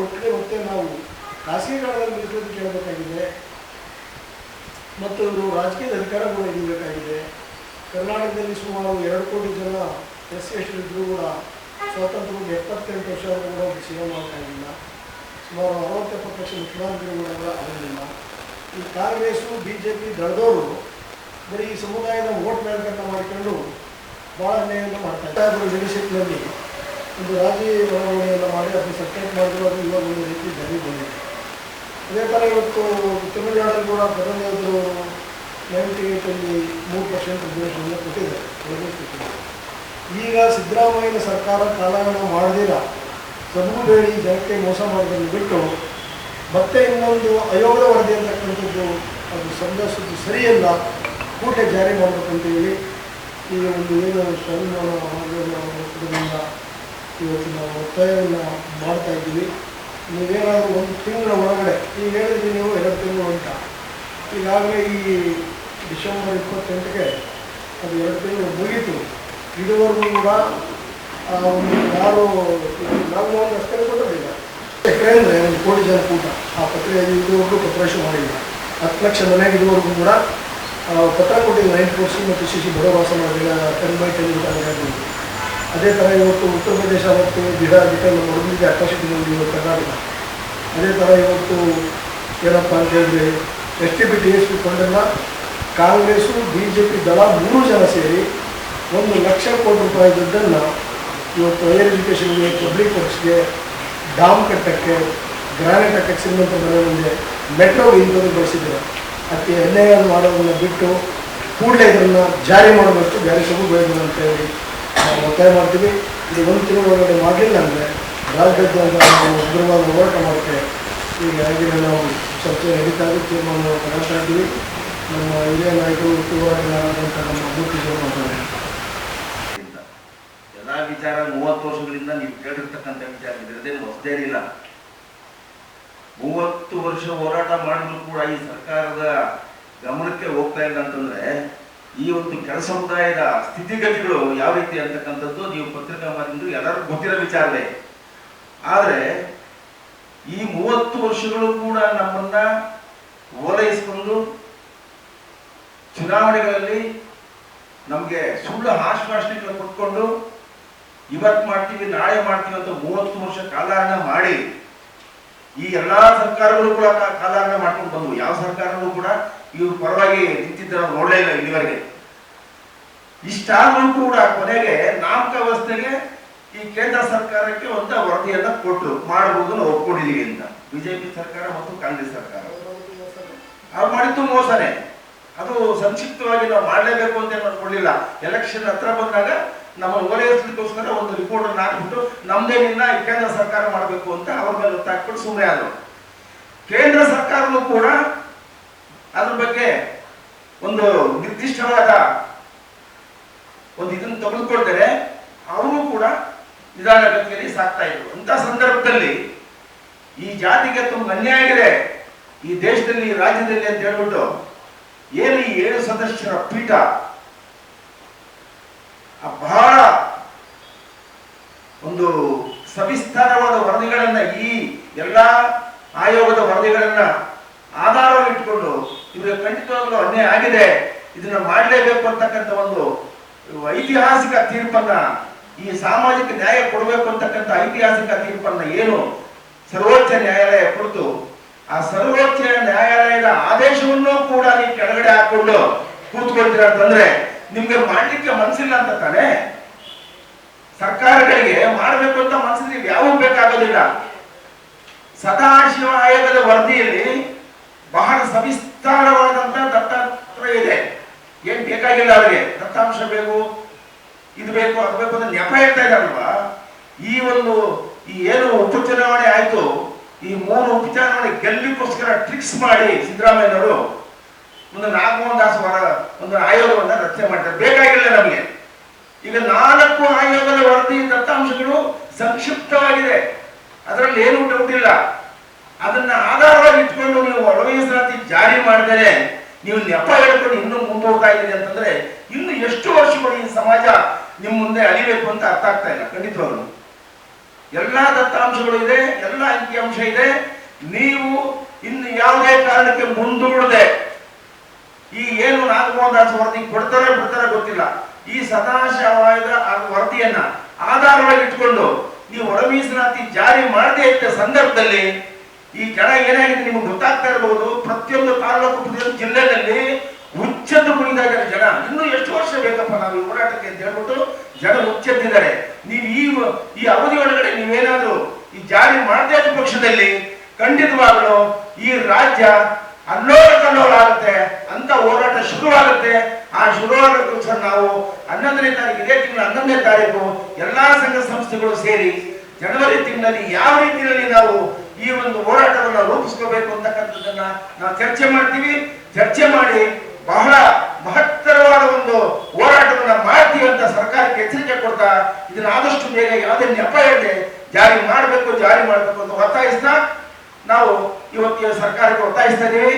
ಒಟ್ಟಿಗೆ ಮತ್ತೆ ನಾವು ಖಾಸಗೀಕರಣದಲ್ಲಿ ನಿಲ್ಲಿಸೋದು ಕೇಳಬೇಕಾಗಿದೆ. ಮತ್ತು ಇವರು ರಾಜಕೀಯದ ಅಧಿಕಾರ ಕೂಡ ಇಡಬೇಕಾಗಿದೆ ಕರ್ನಾಟಕದಲ್ಲಿ ಸುಮಾರು ಎರಡು ಕೋಟಿ ಜನ ಎಸ್ ಸಿ ಎಸ್ ಇದ್ದರೂ ಕೂಡ ಸ್ವಾತಂತ್ರ್ಯಕ್ಕೆ ಎಪ್ಪತ್ತೆಂಟು ವರ್ಷ ಕೂಡ ಒಂದು ಸಿ ಎಂ ಆಗ್ತಾಯಿಲ್ಲ ಸುಮಾರು ಅರವತ್ತೆಪ್ಪತ್ತು ಲಕ್ಷ ಮುಖ್ಯಮಂತ್ರಿಗಳು ಕೂಡ ಆಗಲಿಲ್ಲ ಈ ಕಾಂಗ್ರೆಸ್ಸು ಬಿ ಜೆ ಪಿ ದಳದವರು ಬರೀ ಈ ಸಮುದಾಯದ ವೋಟ್ ಬ್ಯಾಂಕನ್ನು ಮಾಡಿಕೊಂಡು ಭಾಳ ಅನ್ಯಾಯವನ್ನು ಮಾಡ್ತಾರೆ ಲೀಡರ್ಶಿಪ್ನಲ್ಲಿ ಒಂದು ರಾಜಿ ಬರವಣಿಗೆಯನ್ನು ಮಾಡಿ ಅದನ್ನು ಸಪ್ರೇಟ್ ಮಾಡಿದ್ರು, ಅದು ಇವಾಗ ಒಂದು ರೀತಿ ಜಾರಿ ಬಂದಿದೆ ಅದೇ ಥರ ಇವತ್ತು ತಮಿಳುನಾಡಲ್ಲಿ ಕೂಡ ಪ್ರಧಾನಿಯವರು ನೈಂಟಿ ಏಯ್ಟಲ್ಲಿ ಮೂರು ಪರ್ಸೆಂಟ್ ರಿಸರ್ವೇಷನ್ ಕೊಟ್ಟಿದ್ದಾರೆ ಈಗ ಸಿದ್ದರಾಮಯ್ಯನ ಸರ್ಕಾರ ಕಾಲಹರಣ ಮಾಡದಿರ ಸಬು ಹೇಳಿ ಜನಕ್ಕೆ ಮೋಸ ಮಾಡೋದನ್ನು ಬಿಟ್ಟು ಮತ್ತೆ ಇನ್ನೊಂದು ಅಯೋಗ್ಯ ವರದಿ ಅಂತಕ್ಕಂಥದ್ದು ಅದು ಸಂದರ್ಶದ್ದು ಸರಿಯಲ್ಲ, ಕೂಡಲೇ ಜಾರಿ ಮಾಡಬೇಕಂತ ಹೇಳಿ ಈ ಒಂದು ಏನು ಸ್ವಾಭಿಮಾನ ಆಯೋಗದಿಂದ ಇವತ್ತು ನಾವು ಒತ್ತಾಯವನ್ನು ಮಾಡ್ತಾ ಇದ್ದೀವಿ. ನೀವೇನಾದರೂ ಒಂದು ತಿಂಗಳ ಒಳಗಡೆ, ಈಗ ಹೇಳಿದ್ರಿ ನೀವು ಎರಡು ತಿಂಗಳು ಅಂತ. ಈಗಾಗಲೇ ಈ ಡಿಸೆಂಬರ್ ಇಪ್ಪತ್ತೆಂಟಕ್ಕೆ ಅದು ಎರಡು ತಿಂಗಳು ಮುಗೀತು. ಇದುವರೆಗೂ ಕೂಡ ಒಂದು ಯಾರು ನಾವು ಒಂದು ಅಷ್ಟೇ ಕೊಟ್ಟಿಲ್ಲ ಯಾಕೆಂದರೆ ಒಂದು ಕೋಟಿ ಜನ ಕೂಟ, ಆ ಪತ್ರಿಕೆ ಇದುವರೆಗೂ ಪತ್ರಾಶು ಮಾಡಿಲ್ಲ. ಹತ್ತು ಲಕ್ಷ ಮನೆಗೆ ಇದುವರೆಗೂ ಕೂಡ ಪತ್ರ ಕೊಟ್ಟಿಲ್ಲ. ನೈನ್ ಕೋರ್ಸಿ ಮತ್ತು ಸಿ ಸಿ ಬಡವಾಸ ಮಾಡಿಲ್ಲ ಟೆನ್ ಬೈ ಟೆನ್ ಆಗಿರ್ಬೋದು ಅದೇ ಥರ ಇವತ್ತು ಉತ್ತರ ಪ್ರದೇಶ ಮತ್ತು ಬಿಹಾರ್ ಬಿಟ್ಟಲ್ಲಿ ಅಟ್ರಾಸಿಟಿ ಬಂದಿದೆ ಕರ್ನಾಟಕ. ಅದೇ ಥರ ಇವತ್ತು ಏನಪ್ಪ ಅಂತ ಹೇಳಿದ್ರೆ S T B T S P ಫಂಡನ್ನು Congress B J P Dal ಮೂರು ಜನ ಸೇರಿ ಒಂದು ಲಕ್ಷ ಕೋಟಿ ರೂಪಾಯಿ ದುಡ್ಡನ್ನು ಇವತ್ತು ಹೈಯರ್ ಎಜುಕೇಷನ್ಗೆ ಪಬ್ಲಿಕ್ ವರ್ಕ್ಸ್ಗೆ ಡಾಮ್ ಕಟ್ಟಕ್ಕೆ ಗ್ರಾನೈಟ್ ಹಾಕಕ್ಕೆ ಸಿಗುವಂಥ ಮನೆ ಮುಂದೆ ಮೆಟ್ರೋ ಇಂಥದ್ದು ಬಳಸಿದ್ದಾರೆ. ಅದಕ್ಕೆ ಎಣ್ಣೆಯನ್ನು ಮಾಡೋದನ್ನು ಬಿಟ್ಟು ಕೂಡಲೇ ಇದನ್ನು ಜಾರಿ ಮಾಡಬೇಕು ಜಾರಿ ಸಬು ಬೆಳೆದಿದೆ ಅಂತ ಹೇಳಿ ನಾವು ಒತ್ತಾಯ ಮಾಡ್ತೀವಿ. ಇದು ಒಂದು ತಿಂಗಳ ಒಳಗಡೆ ಮಾಡಲಿಲ್ಲ ಅಂದರೆ ರಾಜ್ಯಾದ್ಯಂತ ನಾವು ಉಗ್ರವಾದ ಹೋರಾಟ ಮಾಡೋಕ್ಕೆ ಹೀಗಾಗಿ ನಾವು ಚರ್ಚೆ ನಡೀತಾರೆ ತೀರ್ಮಾನ ತಗೊಳ್ತಾ ಇದ್ದೀವಿ. ನಮ್ಮ ಹಿರಿಯ ನಾಯಕರು ಹೋರಾಟಗಾರರಾದಂಥ ನಮ್ಮ ಅಭಿವೃದ್ಧಿ ಮಾಡ್ತಾರೆ. ಎಲ್ಲಾ ವಿಚಾರ ಮೂವತ್ತು ವರ್ಷಗಳಿಂದ ನೀವು ಕೇಳಿರ್ತಕ್ಕಂಥ ವಿಚಾರ ಇದ್ರದ್ದೇನು ಹೊಸದೇನಿಲ್ಲ ಮೂವತ್ತು ವರ್ಷ ಹೋರಾಟ ಮಾಡಿದ್ರು ಕೂಡ ಈ ಸರ್ಕಾರದ ಗಮನಕ್ಕೆ ಹೋಗ್ತಾ ಇಲ್ಲ ಅಂತಂದ್ರೆ ಈ ಒಂದು ಕೆಲ ಸಮುದಾಯದ ಸ್ಥಿತಿಗತಿಗಳು ಯಾವ ರೀತಿ ಅಂತಕ್ಕಂಥದ್ದು ನೀವು ಪತ್ರಿಕಾ ಮಾಧ್ಯಮದ ಎಲ್ಲರೂ ಗೊತ್ತಿರೋ ವಿಚಾರವೇ. ಆದರೆ ಈ ಮೂವತ್ತು ವರ್ಷಗಳು ಕೂಡ ನಮ್ಮನ್ನ ಓಲೈಸಿಕೊಂಡು ಚುನಾವಣೆಗಳಲ್ಲಿ ನಮಗೆ ಸುಳ್ಳು ಆಶ್ವಾಸನೆಗಳು ಕೊಟ್ಕೊಂಡು ಇವತ್ತು ಮಾಡ್ತೀವಿ, ನಾಳೆ ಮಾಡ್ತೀವಿ ಅಂತ ಮೂವತ್ತು ವರ್ಷ ಕಾಲಹರಣ ಮಾಡಿ ಈ ಎಲ್ಲಾ ಸರ್ಕಾರಗಳು ಕೂಡ ಕಾ- ಕಾಲಹರಣ ಮಾಡ್ಕೊಂಡು ಬಂದವು. ಯಾವ ಸರ್ಕಾರಗಳು ಕೂಡ ಇವ್ರ ಪರವಾಗಿ ನಿಂತಿದ್ದ ನೋಡಲೇ ಇಲ್ಲ ಇಲ್ಲಿವರೆಗೆ. ಇಷ್ಟಾದ್ರೂ ಕೂಡ ಕೊನೆಗೆ ನಾಮಕ ವ್ಯವಸ್ಥೆಗೆ ಈ ಕೇಂದ್ರ ಸರ್ಕಾರಕ್ಕೆ ಒಂದು ವರದಿಯನ್ನ ಕೊಟ್ಟರು ಮಾಡಬಹುದು ನಾವು ಒಪ್ಕೊಂಡಿದೀವಿ ಅಂತ. ಬಿಜೆಪಿ ಸರ್ಕಾರ ಮತ್ತು ಕಾಂಗ್ರೆಸ್ ಸರ್ಕಾರ. ಅವ್ರು ಮಾಡಿದ್ದು ಮೋಸನೆ. ಅದು ಸಂಕ್ಷಿಪ್ತವಾಗಿ ನಾವು ಮಾಡಲೇಬೇಕು ಅಂತ ಏನು ಎಲೆಕ್ಷನ್ ಹತ್ರ ಬಂದಾಗ ನಮ್ಮ ಓಲೈಸಲಿಕ್ಕೋಸ್ಕರ ಒಂದು ರಿಪೋರ್ಟ್ ಅನ್ನು ಹಾಕ್ಬಿಟ್ಟು ನಮ್ದೇನಿಲ್ಲ ಕೇಂದ್ರ ಸರ್ಕಾರ ಮಾಡಬೇಕು ಅಂತ ಅವ್ರ ಮೇಲೆ ಒತ್ತಾಕ್ಬಿಟ್ಟು ಸುಮ್ಮನೆ ಆದ್ರು. ಕೇಂದ್ರ ಸರ್ಕಾರವೂ ಕೂಡ ಅದ್ರ ಬಗ್ಗೆ ಒಂದು ನಿರ್ದಿಷ್ಟವಾದ ಒಂದು ಇದನ್ನು ತೆಗೆದುಕೊಳ್ತಾರೆ ಅವರು ಕೂಡ ನಿಧಾನಗತಿಯಲ್ಲಿ ಸಾಕ್ತಾ ಇದ್ರು. ಅಂತ ಸಂದರ್ಭದಲ್ಲಿ ಈ ಜಾತಿಗೆ ತುಂಬ ಅನ್ಯಾಯ ಇದೆ. ಈ ದೇಶದಲ್ಲಿ ರಾಜ್ಯದಲ್ಲಿ ಅಂತ ಹೇಳ್ಬಿಟ್ಟು ಏನು ಈ ಏಳು ಸದಸ್ಯರ ಪೀಠ ಬಹಳ ಒಂದು ಸವಿಸ್ತಾರವಾದ ವರದಿಗಳನ್ನ ಈ ಎಲ್ಲ ಆಯೋಗದ ವರದಿಗಳನ್ನ ಆಧಾರವಾಗಿಟ್ಕೊಂಡು ಇವರಿಗೆ ಖಂಡಿತವಾಗಲೂ ಅನ್ಯಾಯ ಆಗಿದೆ. ಇದನ್ನ ಮಾಡಲೇಬೇಕು ಅಂತಕ್ಕಂಥ ಒಂದು ಐತಿಹಾಸಿಕ ತೀರ್ಪನ್ನ, ಈ ಸಾಮಾಜಿಕ ನ್ಯಾಯ ಕೊಡಬೇಕು ಅಂತಕ್ಕಂಥ ಐತಿಹಾಸಿಕ ತೀರ್ಪನ್ನ ಏನು ಸರ್ವೋಚ್ಚ ನ್ಯಾಯಾಲಯ ಕೊಡ್ತು, ಆ ಸರ್ವೋಚ್ಚ ನ್ಯಾಯಾಲಯದ ಆದೇಶವನ್ನು ಕೂಡ ನೀವು ಕೆಳಗಡೆ ಹಾಕೊಂಡು ಕೂತ್ಕೊಳ್ತೀರ ಅಂತಂದ್ರೆ ನಿಮ್ಗೆ ಮಾಡ್ಲಿಕ್ಕೆ ಮನಸ್ಸಿಲ್ಲ ಅಂತ ತಾನೆ? ಸರ್ಕಾರಗಳಿಗೆ ಮಾಡಬೇಕು ಅಂತ ಮನಸ್ಸಿದ್ರೆ ಯಾವ ಬೇಕಾಗೋದಿಲ್ಲ. ಸದಾಶಿವ ಆಯೋಗದ ವರದಿಯಲ್ಲಿ ಬಹಳ ಸವಿಸ್ತಾರವಾದಂತ ದತ್ತಾಂಶ ಇದೆ. ಏನ್ ಬೇಕಾಗಿಲ್ಲ ಅವರಿಗೆ? ದತ್ತಾಂಶ ಬೇಕು, ಇದು ಬೇಕು, ಅದು ಬೇಕು ಅಂತ ನೆಪ ಹೇಳ್ತಾ ಇದ್ದಾರಲ್ವಾ? ಈ ಒಂದು, ಈ ಏನು ಉಪಚುನಾವಣೆ ಆಯ್ತು, ಈ ಮೂರು ಉಪಚುನಾವಣೆ ಗೆಲ್ಲಿಗೋಸ್ಕರ ಟ್ರಿಕ್ಸ್ ಮಾಡಿ ಸಿದ್ದರಾಮಯ್ಯನವರು ಒಂದು ನಾಗಮೋಹನ್ ದಾಸ್ ವರ ಒಂದು ಆಯೋಗವನ್ನು ರಚನೆ ಮಾಡ್ತಾರೆ. ಬೇಕಾಗಿಲ್ಲ ನಮಗೆ. ಈಗ ನಾಲ್ಕು ಆಯೋಗದ ವರದಿ ದತ್ತಾಂಶಗಳು ಸಂಕ್ಷಿಪ್ತವಾಗಿದೆ. ಅದರಲ್ಲಿ ಏನು ಡೌಟ್ ಇಲ್ಲ ಅದನ್ನ ಆಧಾರವಾಗಿ ಇಟ್ಕೊಂಡು ನೀವು ಒಳಮೀಸಲಾತಿ ಜಾರಿ ಮಾಡಿದರೆ ನೀವು ನೆಪ ಹೇಳ್ಕೊಂಡು ಇನ್ನೂ ಮುಂದೋಗ್ತಾ ಇದ್ದೀರಿ ಅಂತಂದ್ರೆ ಇನ್ನು ಎಷ್ಟು ವರ್ಷಗಳು ಈ ಸಮಾಜ ನಿಮ್ಮ ಮುಂದೆ ಅಳಿಬೇಕು ಅಂತ ಅರ್ಥ ಆಗ್ತಾ ಇಲ್ಲ, ಖಂಡಿತವಾಗ್ಲು. ಎಲ್ಲ ದತ್ತಾಂಶಗಳು ಇದೆ, ಎಲ್ಲ ಅಂಕಿಅಂಶ ಇದೆ. ನೀವು ಇನ್ನು ಯಾವುದೇ ಕಾರಣಕ್ಕೆ ಮುಂದೂಡದೆ ಈ ಏನು ನಾಗಮೋಹನ್ ದಾಸ್ ವರದಿ ಕೊಡ್ತಾರೆ ಬಿಡ್ತಾರೆ ಗೊತ್ತಿಲ್ಲ. ಈ ಸದಾಶಯದ ವರದಿಯನ್ನ ಆಧಾರವಾಗಿ ಇಟ್ಕೊಂಡು ನೀವು ಒಳ ಮೀಸಲಾತಿ ಜಾರಿ ಮಾಡದೇ ಇದ್ದ ಸಂದರ್ಭದಲ್ಲಿ ಈ ಜನ ಏನಾಗಿದೆ ನಿಮ್ಗೆ ಗೊತ್ತಾಗ್ತಾ ಇರಬಹುದು ಪ್ರತಿಯೊಂದು ತಾಲೂಕು, ಪ್ರತಿಯೊಂದು ಜಿಲ್ಲೆಯಲ್ಲಿ ಉಚ್ಚದ್ದು ಕುಣಿದಾಗಿರೋ ಜನ. ಇನ್ನೂ ಎಷ್ಟು ವರ್ಷ ಬೇಕಪ್ಪ ನಾವು ಈ ಹೋರಾಟಕ್ಕೆ ಅಂತ ಹೇಳ್ಬಿಟ್ಟು ಜನ ಉಚ್ಚೆದ್ದಿದ್ದಾರೆ ನೀವು ಈ ಈ ಅವಧಿ ಒಳಗಡೆ ನೀವೇನಾದ್ರೂ ಈ ಜಾರಿ ಮಾಡದೇ ಪಕ್ಷದಲ್ಲಿ ಖಂಡಿತವಾಗಲು ಈ ರಾಜ್ಯ ಅಲ್ಲೋಲ ಕಲ್ಲೋಲ ಆಗುತ್ತೆ ಅಂತ ಹೋರಾಟ ಶುರುವಾಗುತ್ತೆ. ಆ ಶುರುವಾಗೋದಕ್ಕೋಸ್ಕರ ನಾವು ಹನ್ನೊಂದನೇ ತಾರೀಕು, ಇದೇ ತಿಂಗಳ ಹನ್ನೊಂದನೇ ತಾರೀಕು ಎಲ್ಲಾ ಸಂಘ ಸಂಸ್ಥೆಗಳು ಸೇರಿ ಜನವರಿ ತಿಂಗಳಲ್ಲಿ ಯಾವ ರೀತಿಯಲ್ಲಿ ನಾವು ಈ ಒಂದು ಹೋರಾಟವನ್ನು ರೂಪಿಸ್ಕೋಬೇಕು ಅಂತಕ್ಕಂಥದ್ದನ್ನ ನಾವು ಚರ್ಚೆ ಮಾಡ್ತೀವಿ. ಚರ್ಚೆ ಮಾಡಿ ಬಹಳ ಮಹತ್ತರವಾದ ಒಂದು ಹೋರಾಟವನ್ನ ಮಾಡ್ತೀವಿ ಅಂತ ಸರ್ಕಾರಕ್ಕೆ ಎಚ್ಚರಿಕೆ ಕೊಡ್ತಾ ಇದನ್ನ ಆದಷ್ಟು ಬೇಗ ಯಾವುದೇ ನೆಪ ಇಲ್ಲದೆ ಜಾರಿ ಮಾಡಬೇಕು ಜಾರಿ ಮಾಡಬೇಕು ಅಂತ ಒತ್ತಾಯಿಸ್ತಾ ನಾವು ಇವತ್ತಿನ ಸರ್ಕಾರಕ್ಕೆ ಒತ್ತಾಯಿಸ್ತಾ ಯಾವ